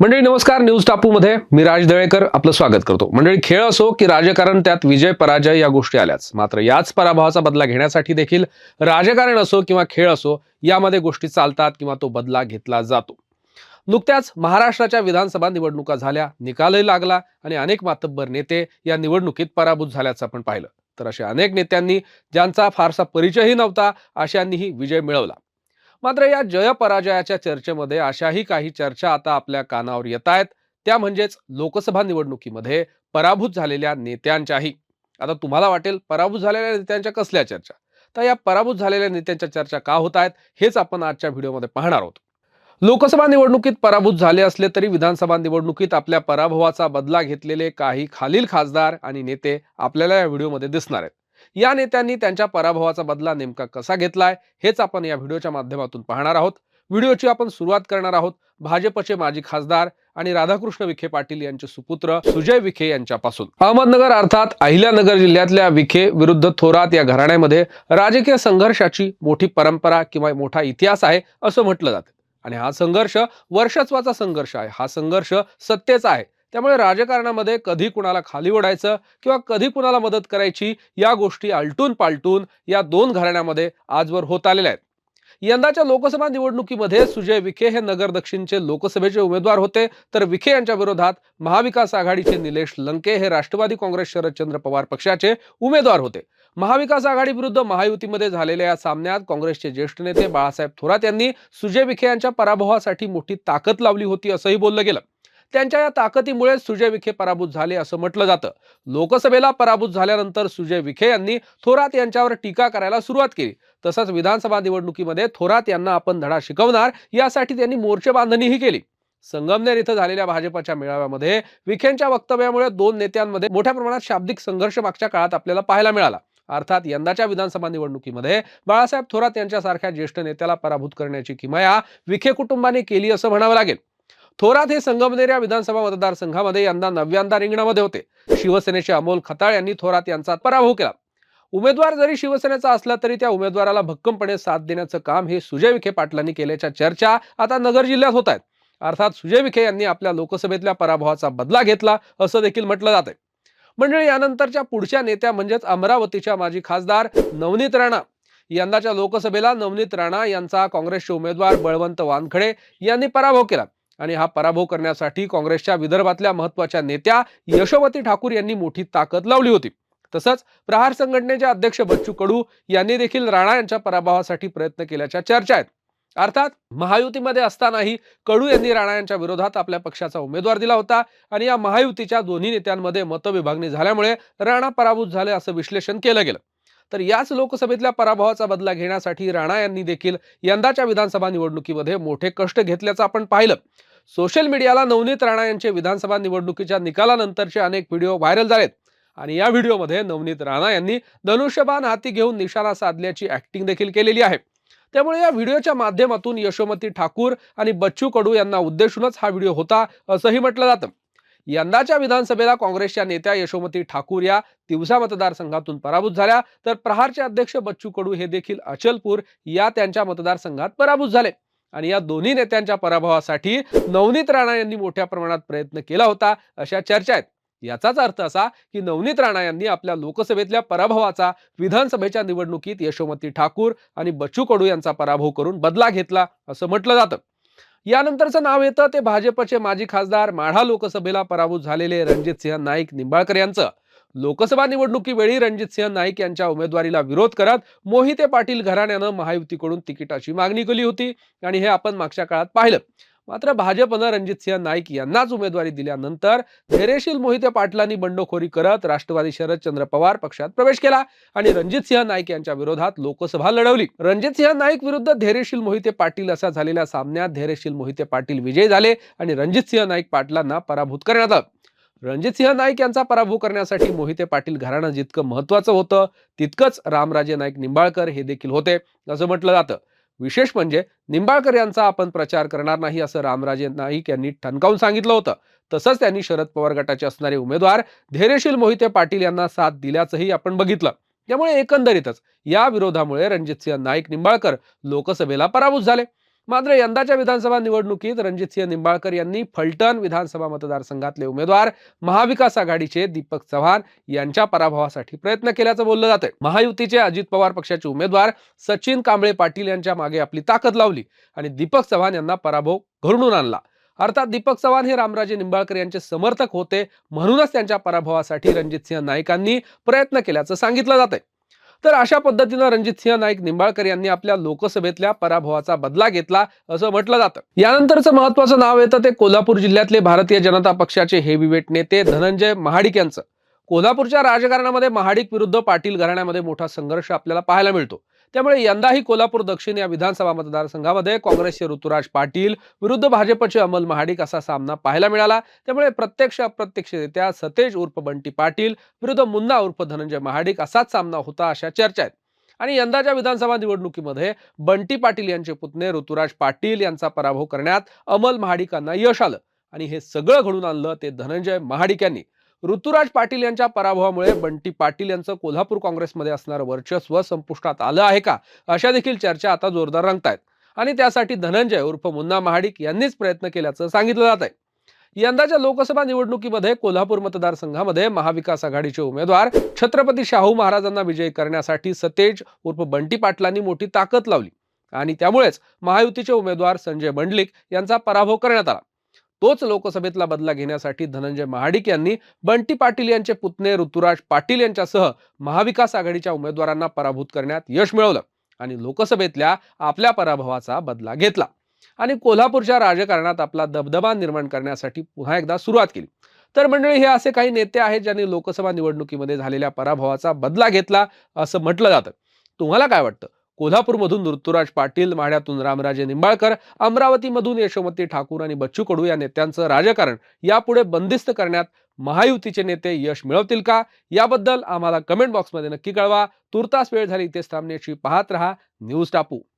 मंडळी नमस्कार. न्यूज टापूमध्ये मी राज दळेकर आपलं स्वागत करतो. मंडळी खेळ असो की राजकारण त्यात विजय पराजय या गोष्टी आल्याच. मात्र याच पराभवाचा बदला घेण्यासाठी देखील राजकारण असो किंवा खेळ असो यामध्ये गोष्टी चालतात किंवा तो बदला घेतला जातो. नुकत्याच महाराष्ट्राच्या विधानसभा निवडणुका झाल्या निकालही लागला आणि अनेक मातब्बर नेते या निवडणुकीत पराभूत झाल्याचं आपण पाहिलं. तर अशा अनेक नेत्यांनी ज्यांचा फारसा परिचयही नव्हता अशांनीही विजय मिळवला. मात्र या जयपराजयाच्या चर्चेमध्ये अशाही काही चर्चा आता आपल्या कानावर येत आहेत. त्या म्हणजेच लोकसभा निवडणुकीमध्ये पराभूत झालेल्या नेत्यांच्याही. आता तुम्हाला वाटेल पराभूत झालेल्या नेत्यांच्या कसल्या चर्चा? तर या पराभूत झालेल्या नेत्यांच्या चर्चा का होत आहेत हेच आपण आजच्या व्हिडिओमध्ये पाहणार आहोत. लोकसभा निवडणुकीत पराभूत झाले असले तरी विधानसभा निवडणुकीत आपल्या पराभवाचा बदला घेतलेले काही खालील खासदार आणि नेते आपल्याला या व्हिडिओमध्ये दिसणार आहेत. या नेत्यांनी त्यांच्या पराभवाचा बदला नेमका कसा घेतलाय हेच आपण या व्हिडिओच्या माध्यमातून पाहणार आहोत. व्हिडिओची आपण सुरुवात करणार आहोत भाजपचे माजी खासदार आणि राधाकृष्ण विखे पाटील यांचे सुपुत्र सुजय विखे यांच्यापासून. अहमदनगर अर्थात अहिल्यानगर जिल्ह्यातल्या विखे विरुद्ध थोरात या घराण्यामध्ये राजकीय संघर्षाची मोठी परंपरा किंवा मोठा इतिहास आहे असं म्हटलं जातं. आणि हा संघर्ष वर्षत्वाचा संघर्ष आहे. हा संघर्ष सत्तेचा आहे. त्यामुळे राजकारणामध्ये कधी कुणाला खाली ओढायचं किंवा कधी कुणाला मदत करायची या गोष्टी आलटून पालटून या दोन घराण्यामध्ये आजवर होत आलेल्या आहेत. यंदाच्या लोकसभा निवडणुकीमध्ये सुजय विखे हे नगर दक्षिणचे लोकसभेचे उमेदवार होते. तर विखे यांच्या विरोधात महाविकास आघाडीचे निलेश लंके हे राष्ट्रवादी काँग्रेस शरदचंद्र पवार पक्षाचे उमेदवार होते. महाविकास आघाडी विरुद्ध महायुतीमध्ये झालेल्या या सामन्यात काँग्रेसचे ज्येष्ठ नेते बाळासाहेब थोरात यांनी सुजय विखे यांच्या पराभवासाठी मोठी ताकद लावली होती असंही बोललं गेलं. त्यांच्या या ताकदीमुळे सुजय विखे पराभूत झाले असं म्हटलं जातं. लोकसभेला पराभूत झाल्यानंतर सुजय विखे यांनी थोरात यांच्यावर टीका करायला सुरुवात केली. तसंच विधानसभा निवडणुकीमध्ये थोरात यांना आपण धडा शिकवणार यासाठी त्यांनी मोर्चे बांधणीही केली. संगमनेर इथं झालेल्या भाजपच्या मेळाव्यामध्ये विखेंच्या वक्तव्यामुळे दोन नेत्यांमध्ये मोठ्या प्रमाणात शाब्दिक संघर्ष मागच्या काळात आपल्याला पाहायला मिळाला. अर्थात यंदाच्या विधानसभा निवडणुकीमध्ये बाळासाहेब थोरात यांच्यासारख्या ज्येष्ठ नेत्याला पराभूत करण्याची किमया विखे कुटुंबाने केली असं म्हणावं लागेल. थोरात हे संगमनेर या विधानसभा मतदारसंघामध्ये यंदा नव्यांदा रिंगणामध्ये होते. शिवसेनेचे अमोल खताळ यांनी थोरात यांचा पराभव केला. उमेदवार जरी शिवसेनेचा असला तरी त्या उमेदवाराला भक्कमपणे साथ देण्याचं काम हे सुजय विखे पाटलांनी केल्याच्या चर्चा आता नगर जिल्ह्यात होत आहेत. अर्थात सुजय विखे यांनी आपल्या लोकसभेतल्या पराभवाचा बदला घेतला असं देखील म्हटलं जातंय. मंडळी यानंतरच्या पुढच्या नेत्या म्हणजेच अमरावतीच्या माजी खासदार नवनीत राणा. यंदाच्या लोकसभेला नवनीत राणा यांचा काँग्रेसचे उमेदवार बळवंत वानखडे यांनी पराभव केला. आणि हा पराभव करण्यासाठी काँग्रेसच्या विदर्भातल्या महत्त्वाच्या नेत्या यशोमती ठाकूर यांनी मोठी ताकद लावली होती. तसंच प्रहार संघटनेचे अध्यक्ष बच्चू कडू यांनी देखील राणा यांच्या पराभवासाठी प्रयत्न केल्याच्या चर्चा आहेत. अर्थात महायुतीमध्ये असतानाही कडू यांनी राणा यांच्या विरोधात आपल्या पक्षाचा उमेदवार दिला होता आणि या महायुतीच्या दोन्ही नेत्यांमध्ये मतविभागणी झाल्यामुळे राणा पराभूत झाले असं विश्लेषण केलं गेलं. तर याच लोकसभेतल्या पराभवाचा बदला घेण्यासाठी राणा यांनी देखील यंदाच्या विधानसभा निवडणुकीमध्ये मोठे कष्ट घेतल्याचं आपण पाहिलं. सोशल मीडियाला नवनीत राणा यांचे विधानसभा निवडणुकीच्या निकालानंतरचे अनेक व्हिडिओ व्हायरल झालेत. आणि या व्हिडिओमध्ये नवनीत राणा यांनी धनुष्यबाण हाती घेऊन निशाणा साधल्याची ऍक्टिंग देखील केलेली आहे. त्यामुळे या व्हिडिओच्या माध्यमातून यशोमती ठाकूर आणि बच्चू कडू यांना उद्देशूनच हा व्हिडिओ होता असंही म्हटलं जातं. यंदाच्या विधानसभेला काँग्रेसच्या नेत्या यशोमती ठाकूर या तिवसा मतदारसंघातून पराभूत झाल्या. तर प्रहारचे अध्यक्ष बच्चू कडू हे देखील अचलपूर या त्यांच्या मतदारसंघात पराभूत झाले. आणि या दोन्ही नेत्यांच्या पराभवासाठी नवनीत राणा यांनी मोठ्या प्रमाणात प्रयत्न केला होता अशा चर्चा आहेत. याचाच अर्थ असा की नवनीत राणा यांनी आपल्या लोकसभेतल्या पराभवाचा विधानसभेच्या निवडणुकीत यशोमती ठाकूर आणि बच्चू कडू यांचा पराभव करून बदला घेतला असं म्हटलं जातं. यानंतरचं नाव येतं ते भाजपचे माजी खासदार माढा लोकसभेला पराभूत झालेले रणजित सिंह नाईक निंबाळकर यांचं. लोकसभा निवडणुकीवेळी रणजित सिंह नाईक यांच्या उमेदवारीला विरोध करत मोहिते पाटील घराण्यानं महायुतीकडून तिकिटाची मागणी केली होती आणि हे आपण मागच्या काळात पाहिलं. मात्र भाजपनं रणजित सिंह नाईक यांनाच उमेदवारी दिल्यानंतर धैर्यशील मोहिते पाटलांनी बंडखोरी करत राष्ट्रवादी शरदचंद्र पवार पक्षात प्रवेश केला आणि रणजित सिंह नाईक यांच्या विरोधात लोकसभा लढवली. रणजित सिंह नाईक विरुद्ध धैर्यशील मोहिते पाटील असा झालेल्या सामन्यात धैर्यशील मोहिते पाटील विजयी झाले आणि रणजित सिंह नाईक पाटलांना पराभूत करण्यात आलं. रणजित सिंह नाईक यांचा पराभव करण्यासाठी मोहिते पाटील घराणं जितकं महत्वाचं होतं तितकंच रामराजे नाईक निंबाळकर हे देखील होते असं म्हटलं जातं. विशेष म्हणजे निंबाळकर यांचा आपण प्रचार करणार नाही असं रामराजे नाईक यांनी ठणकावून सांगितलं होतं. तसंच त्यांनी शरद पवार गटाचे असणारे उमेदवार धैर्यशील मोहिते पाटील यांना साथ दिल्याचंही आपण बघितलं. त्यामुळे एकंदरीतच या विरोधामुळे रणजितसिंह नाईक निंबाळकर लोकसभेला पराभूत झाले. मात्र यंदाच्या विधानसभा निवडणुकीत रणजितसिंह निंबाळकर यांनी फलटण विधानसभा मतदारसंघातले उमेदवार महाविकास आघाडीचे दीपक चव्हाण यांच्या पराभवासाठी प्रयत्न केल्याचं बोललं जातंय. महायुतीचे अजित पवार पक्षाचे उमेदवार सचिन कांबळे पाटील यांच्या मागे आपली ताकद लावली आणि दीपक चव्हाण यांना पराभव घडून आणला. अर्थात दीपक चव्हाण हे रामराजे निंबाळकर यांचे समर्थक होते म्हणूनच त्यांच्या पराभवासाठी रणजितसिंह नाईकांनी प्रयत्न केल्याचं सांगितलं जातंय. तर अशा पद्धतीनं रणजित सिंह नाईक निंबाळकर यांनी आपल्या लोकसभेतल्या पराभवाचा बदला घेतला असं म्हटलं जातं. यानंतरचं महत्वाचं नाव येतं ते कोल्हापूर जिल्ह्यातले भारतीय जनता पक्षाचे हेवीवेट नेते धनंजय महाडिक यांचं. कोल्हापूरच्या राजकारणामध्ये महाडिक विरुद्ध पाटील घराण्यामध्ये मोठा संघर्ष आपल्याला पाहायला मिळतो. त्यामुळे यंदाही कोल्हापूर दक्षिण या विधानसभा मतदारसंघामध्ये काँग्रेसचे ऋतुराज पाटील विरुद्ध भाजपचे अमल महाडिक असा सामना पाहायला मिळाला. त्यामुळे प्रत्यक्ष अप्रत्यक्षरित्या सतेज उर्फ बंटी पाटील विरुद्ध मुन्ना उर्फ धनंजय महाडिक असाच सामना होता अशा चर्चा आहेत. आणि यंदाच्या विधानसभा निवडणुकीमध्ये बंटी पाटील यांचे पुतणे ऋतुराज पाटील यांचा पराभव करण्यात अमल महाडिकांना यश आलं. आणि हे सगळं घडून आणलं ते धनंजय महाडिक यांनी. ऋतुराज पाटील यांच्या पराभवामुळे बंटी पाटील यांचं कोल्हापूर काँग्रेसमध्ये असणारं वर्चस्व संपुष्टात आलं आहे का? अशा देखील चर्चा आता जोरदार रंगतायत. आणि त्यासाठी धनंजय उर्फ मुन्ना महाडिक यांनीच प्रयत्न केल्याचं सांगितलं जात आहे यंदाच्या लोकसभा निवडणुकीमध्ये कोल्हापूर मतदारसंघामध्ये महाविकास आघाडीचे उमेदवार छत्रपती शाहू महाराजांना विजयी करण्यासाठी सतेज उर्फ बंटी पाटलांनी मोठी ताकद लावली. आणि त्यामुळेच महायुतीचे उमेदवार संजय मंडलिक यांचा पराभव करण्यात आला. तोच लोकसभेतला बदला घेण्यासाठी धनंजय महाडिक यांनी बंटी पाटील यांचे पुतणे ऋतुराज पाटील यांच्यासह महाविकास आघाडीच्या उमेदवारांना पराभूत करण्यात यश मिळवलं आणि लोकसभेतल्या आपल्या पराभवाचा बदला घेतला. आणि कोल्हापूरच्या राजकारणात आपला दबदबा निर्माण करण्यासाठी पुन्हा एकदा सुरुवात केली. तर मंडळी हे असे काही नेते आहेत ज्यांनी लोकसभा निवडणुकीमध्ये झालेल्या पराभवाचा बदला घेतला असं म्हटलं जातं. तुम्हाला काय वाटतं? कोल्हापूरमधून ऋतुराज पाटील माढ्यातून रामराजे निंबाळकर अमरावतीमधून यशोमती ठाकूर आणि बच्चू कडू या नेत्यांचं राजकारण यापुढे बंदिस्त करण्यात महायुतीचे नेते यश मिळवतील का? याबद्दल आम्हाला कमेंट बॉक्समध्ये नक्की कळवा. तुर्तास वेळ झाली इथेच थांबण्याची. पाहत रहा न्यूज टापू.